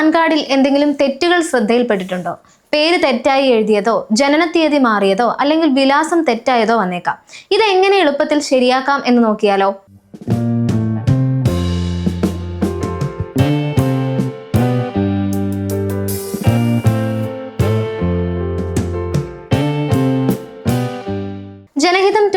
Pan കാർഡിൽ എന്തെങ്കിലും തെറ്റുകൾ ശ്രദ്ധയിൽപ്പെട്ടിട്ടുണ്ടോ? പേര് തെറ്റായി എഴുതിയതോ ജനനത്തീയതി മാറിയതോ അല്ലെങ്കിൽ വിലാസം തെറ്റായതോ വന്നേക്കാം. ഇത് എങ്ങനെ എളുപ്പത്തിൽ ശരിയാക്കാം എന്ന് നോക്കിയാലോ?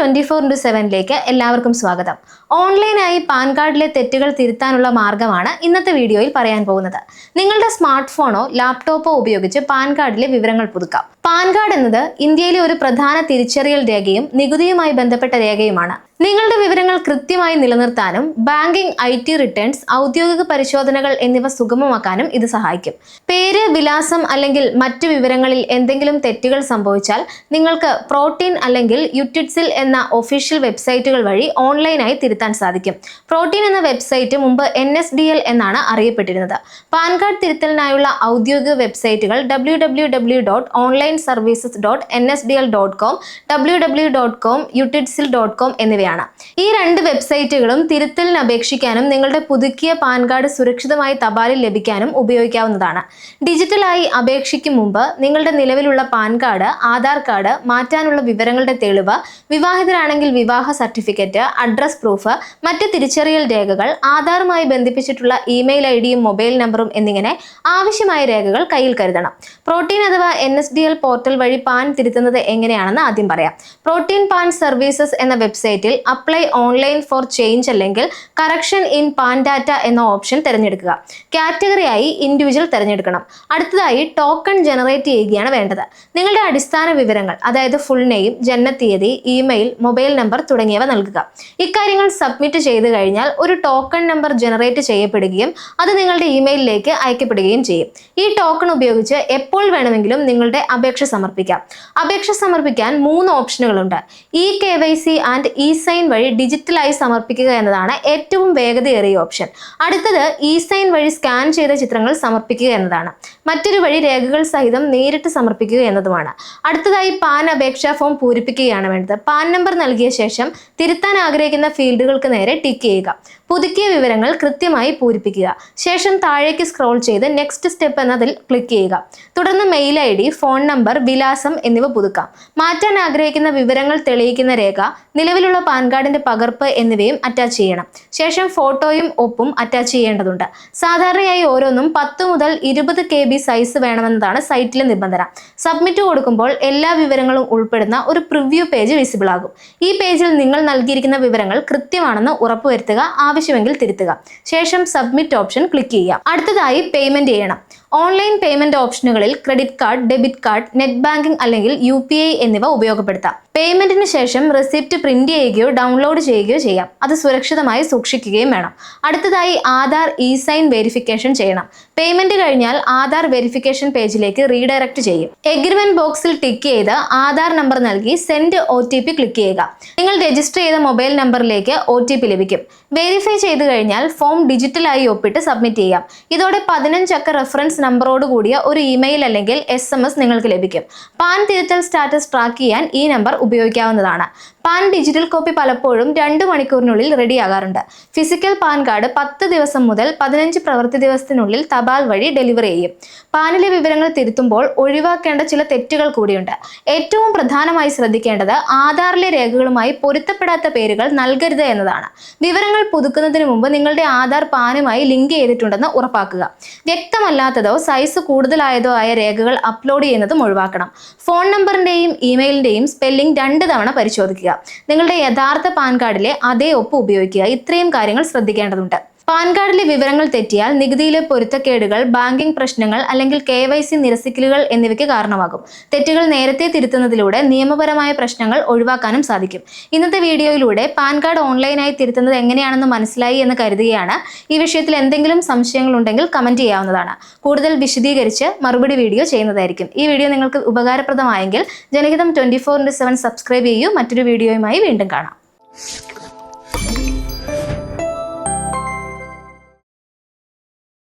ട്വന്റി ഫോർ ഇന്റു സെവനിലേക്ക് എല്ലാവർക്കും സ്വാഗതം. ഓൺലൈനായി പാൻ കാർഡിലെ തെറ്റുകൾ തിരുത്താനുള്ള മാർഗമാണ് ഇന്നത്തെ വീഡിയോയിൽ പറയാൻ പോകുന്നത്. നിങ്ങളുടെ സ്മാർട്ട് ഫോണോ ലാപ്ടോപ്പോ ഉപയോഗിച്ച് പാൻ കാർഡിലെ വിവരങ്ങൾ പുതുക്കാം. പാൻ കാർഡ് എന്നത് ഇന്ത്യയിലെ ഒരു പ്രധാന തിരിച്ചറിയൽ രേഖയും നികുതിയുമായി ബന്ധപ്പെട്ട രേഖയുമാണ്. നിങ്ങളുടെ വിവരങ്ങൾ കൃത്യമായി നിലനിർത്താനും ബാങ്കിംഗ് ഐ ടി റിട്ടേൺസ് ഔദ്യോഗിക പരിശോധനകൾ എന്നിവ സുഗമമാക്കാനും ഇത് സഹായിക്കും. പേര് വിലാസം അല്ലെങ്കിൽ മറ്റു വിവരങ്ങളിൽ എന്തെങ്കിലും തെറ്റുകൾ സംഭവിച്ചാൽ നിങ്ങൾക്ക് പ്രോട്ടീൻ അല്ലെങ്കിൽ യുറ്റിഡ്സിൽ എന്ന ഒഫീഷ്യൽ വെബ്സൈറ്റുകൾ വഴി ഓൺലൈനായി തിരുത്താൻ സാധിക്കും. പ്രോട്ടീൻ എന്ന വെബ്സൈറ്റ് മുമ്പ് എൻ എസ് ഡി എൽ എന്നാണ് അറിയപ്പെട്ടിരുന്നത്. പാൻ കാർഡ് തിരുത്തലിനായുള്ള ഔദ്യോഗിക വെബ്സൈറ്റുകൾ W W W dot online services dot N S D L dot com W W dot com യുട്ടിഡ്സിൽ dot com എന്നിവയാണ്. ഈ രണ്ട് വെബ്സൈറ്റുകളും തിരുത്തലിന് അപേക്ഷിക്കാനും നിങ്ങളുടെ പുതുക്കിയ പാൻ കാർഡ് സുരക്ഷിതമായി തപാലിൽ ലഭിക്കാനും ഉപയോഗിക്കാവുന്നതാണ്. ഡിജിറ്റലായി അപേക്ഷിക്കും മുമ്പ് നിങ്ങളുടെ നിലവിലുള്ള പാൻ കാർഡ് ആധാർ കാർഡ് മാറ്റാനുള്ള വിവരങ്ങളുടെ തെളിവ് വിവാഹിതരാണെങ്കിൽ വിവാഹ സർട്ടിഫിക്കറ്റ് അഡ്രസ് പ്രൂഫ് മറ്റ് തിരിച്ചറിയൽ രേഖകൾ ആധാറുമായി ബന്ധിപ്പിച്ചിട്ടുള്ള ഇമെയിൽ ഐ ഡിയും മൊബൈൽ നമ്പറും എന്നിങ്ങനെ ആവശ്യമായ രേഖകൾ കയ്യിൽ കരുതണം. പ്രോട്ടീൻ അഥവാ N S D L portal വഴി പാൻ തിരുത്തുന്നത് എങ്ങനെയാണെന്ന് ആദ്യം പറയാം. പ്രോട്ടീൻ പാൻ സർവീസസ് എന്ന വെബ്സൈറ്റിൽ അപ്ലൈ ഓൺലൈൻ ഫോർ ചേഞ്ച് അല്ലെങ്കിൽ കറക്ഷൻ ഇൻ പാൻ ഡാറ്റ എന്ന ഓപ്ഷൻ തിരഞ്ഞെടുക്കുക. കാറ്റഗറിയായി ഇൻഡിവിജ്വൽ തിരഞ്ഞെടുക്കണം. അടുത്തതായി ടോക്കൺ ജനറേറ്റ് ചെയ്യുകയാണ് വേണ്ടത്. നിങ്ങളുടെ അടിസ്ഥാന വിവരങ്ങൾ അതായത് ഫുൾ നെയിം ജനനത്തീയതി ഇമെയിൽ മൊബൈൽ നമ്പർ തുടങ്ങിയവ നൽകുക. ഇക്കാര്യങ്ങൾ സബ്മിറ്റ് ചെയ്തു കഴിഞ്ഞാൽ ഒരു ടോക്കൺ നമ്പർ ജനറേറ്റ് ചെയ്യപ്പെടുകയും അത് നിങ്ങളുടെ ഇമെയിലിലേക്ക് അയക്കപ്പെടുകയും ചെയ്യും. ഈ ടോക്കൺ ഉപയോഗിച്ച് എപ്പോൾ വേണമെങ്കിലും നിങ്ങളുടെ അപേക്ഷ സമർപ്പിക്കാം. അപേക്ഷ സമർപ്പിക്കാൻ മൂന്ന് ഓപ്ഷനുകളുണ്ട് E K Y C and E sign വഴി ഡിജിറ്റലായി സമർപ്പിക്കുക എന്നതാണ് ഏറ്റവും വേഗതയേറിയ ഓപ്ഷൻ അടുത്തത് ഇസൈൻ സൈൻ വഴി സ്കാൻ ചെയ്ത ചിത്രങ്ങൾ സമർപ്പിക്കുക എന്നതാണ്. മറ്റൊരു വഴി രേഖകൾ സഹിതം നേരിട്ട് സമർപ്പിക്കുക എന്നതുമാണ്. അടുത്തതായി പാൻ അപേക്ഷാ ഫോം പൂരിപ്പിക്കുകയാണ് വേണ്ടത്. പാൻ നമ്പർ നൽകിയ ശേഷം തിരുത്താൻ ആഗ്രഹിക്കുന്ന ഫീൽഡുകൾക്ക് നേരെ ടിക്ക് ചെയ്യുക. പുതുക്കിയ വിവരങ്ങൾ കൃത്യമായി പൂരിപ്പിക്കുക. ശേഷം താഴേക്ക് സ്ക്രോൾ ചെയ്ത് നെക്സ്റ്റ് സ്റ്റെപ്പ് എന്നതിൽ ക്ലിക്ക് ചെയ്യുക. തുടർന്ന് mail I D phone number വിലാസം എന്നിവ പുതുക്കാം. മാറ്റാൻ ആഗ്രഹിക്കുന്ന വിവരങ്ങൾ തെളിയിക്കുന്ന രേഖ നിലവിലുള്ള പാൻ കാർഡിന്റെ പകർപ്പ് എന്നിവയും അറ്റാച്ച് ചെയ്യണം. ശേഷം ഫോട്ടോയും ഒപ്പും അറ്റാച്ച് ചെയ്യേണ്ടതുണ്ട്. സാധാരണയായി ഓരോന്നും പത്ത് മുതൽ ഇരുപത് കെ ബി സൈസ് വേണമെന്നതാണ് സൈറ്റിലെ നിബന്ധന. സബ്മിറ്റ് കൊടുക്കുമ്പോൾ എല്ലാ വിവരങ്ങളും ഉൾപ്പെടുന്ന ഒരു പ്രിവ്യൂ പേജ് വിസിബിൾ ആകും. ഈ പേജിൽ നിങ്ങൾ നൽകിയിരിക്കുന്ന വിവരങ്ങൾ കൃത്യമാണെന്ന് ഉറപ്പുവരുത്തുക ആവശ്യമെങ്കിൽ തിരുത്തുക. ശേഷം സബ്മിറ്റ് ഓപ്ഷൻ ക്ലിക്ക് ചെയ്യുക. അടുത്തതായി പേയ്മെന്റ് ചെയ്യണം. Online payment ഓപ്ഷനുകളിൽ credit card debit card net banking അല്ലെങ്കിൽ യു എന്നിവ ഉപയോഗപ്പെടുത്താം. പേയ്മെന്റിന് ശേഷം റെസിപ്റ്റ് പ്രിന്റ് ചെയ്യുകയോ ഡൗൺലോഡ് ചെയ്യുകയോ ചെയ്യാം. അത് സുരക്ഷിതമായി സൂക്ഷിക്കുകയും വേണം. അടുത്തതായി ആധാർ ഇ സൈൻ വെരിഫിക്കേഷൻ ചെയ്യണം. പേയ്മെന്റ് കഴിഞ്ഞാൽ ആധാർ വെരിഫിക്കേഷൻ പേജിലേക്ക് റീഡയറക്ട് ചെയ്യും. എഗ്രിമെന്റ് ബോക്സിൽ ടിക്ക് ചെയ്ത് ആധാർ നമ്പർ നൽകി സെൻഡ് ഒ ക്ലിക്ക് ചെയ്യുക. നിങ്ങൾ രജിസ്റ്റർ ചെയ്ത മൊബൈൽ നമ്പറിലേക്ക് ഒ ലഭിക്കും. വെരിഫൈ ചെയ്തു കഴിഞ്ഞാൽ ഫോം ഡിജിറ്റലായി ഒപ്പിട്ട് സബ്മിറ്റ് ചെയ്യാം. ഇതോടെ പതിനഞ്ചക്ക റെഫറൻസ് നമ്പറോട് കൂടിയ ഒരു ഇമെയിൽ അല്ലെങ്കിൽ എസ് എം എസ് നിങ്ങൾക്ക് ലഭിക്കും. പാൻ തിരുത്തൽ സ്റ്റാറ്റസ് ട്രാക്ക് ചെയ്യാൻ ഈ നമ്പർ ഉപയോഗിക്കാവുന്നതാണ്. പാൻ ഡിജിറ്റൽ കോപ്പി പലപ്പോഴും രണ്ട് മണിക്കൂറിനുള്ളിൽ റെഡിയാകാറുണ്ട് ഫിസിക്കൽ പാൻ കാർഡ് പത്ത് ദിവസം മുതൽ പതിനഞ്ച് പ്രവൃത്തി ദിവസത്തിനുള്ളിൽ തപാൽ വഴി ഡെലിവറി ചെയ്യും. പാനിലെ വിവരങ്ങൾ തിരുത്തുമ്പോൾ ഒഴിവാക്കേണ്ട ചില തെറ്റുകൾ കൂടിയുണ്ട്. ഏറ്റവും പ്രധാനമായി ശ്രദ്ധിക്കേണ്ടത് ആധാറിലെ രേഖകളുമായി പൊരുത്തപ്പെടാത്ത പേരുകൾ നൽകരുത് എന്നതാണ്. വിവരങ്ങൾ പുതുക്കുന്നതിന് മുമ്പ് നിങ്ങളുടെ ആധാർ പാനുമായി ലിങ്ക് ചെയ്തിട്ടുണ്ടെന്ന് ഉറപ്പാക്കുക. വ്യക്തമല്ലാത്തതോ സൈസ് കൂടുതലായതോ ആയ രേഖകൾ അപ്ലോഡ് ചെയ്യുന്നതും ഒഴിവാക്കണം. ഫോൺ നമ്പറിന്റെയും ഇമെയിലിന്റെയും സ്പെല്ലിംഗ് രണ്ട് തവണ പരിശോധിക്കുക. നിങ്ങളുടെ യഥാർത്ഥ പാൻ കാർഡിലെ അതേ ഒപ്പ് ഉപയോഗിക്കുക. ഇത്രയും കാര്യങ്ങൾ ശ്രദ്ധിക്കേണ്ടതുണ്ട്. പാൻ കാർഡിലെ വിവരങ്ങൾ തെറ്റിയാൽ നികുതിയിലെ പൊരുത്തക്കേടുകൾ ബാങ്കിംഗ് പ്രശ്നങ്ങൾ അല്ലെങ്കിൽ കെ വൈ സി നിരസിക്കലുകൾ എന്നിവയ്ക്ക് കാരണമാകും. തെറ്റുകൾ നേരത്തെ തിരുത്തുന്നതിലൂടെ നിയമപരമായ പ്രശ്നങ്ങൾ ഒഴിവാക്കാനും സാധിക്കും. ഇന്നത്തെ വീഡിയോയിലൂടെ പാൻ കാർഡ് ഓൺലൈനായി തിരുത്തുന്നത് എങ്ങനെയാണെന്ന് മനസ്സിലായി എന്ന് കരുതുകയാണ്. ഈ വിഷയത്തിൽ എന്തെങ്കിലും സംശയങ്ങൾ ഉണ്ടെങ്കിൽ കമന്റ് ചെയ്യാവുന്നതാണ്. കൂടുതൽ വിശദീകരിച്ച് മറുപടി വീഡിയോ ചെയ്യുന്നതായിരിക്കും. ഈ വീഡിയോ നിങ്ങൾക്ക് ഉപകാരപ്രദമായെങ്കിൽ Janahitham twenty four into seven subscribe ചെയ്യൂ. മറ്റൊരു വീഡിയോയുമായി വീണ്ടും കാണാം.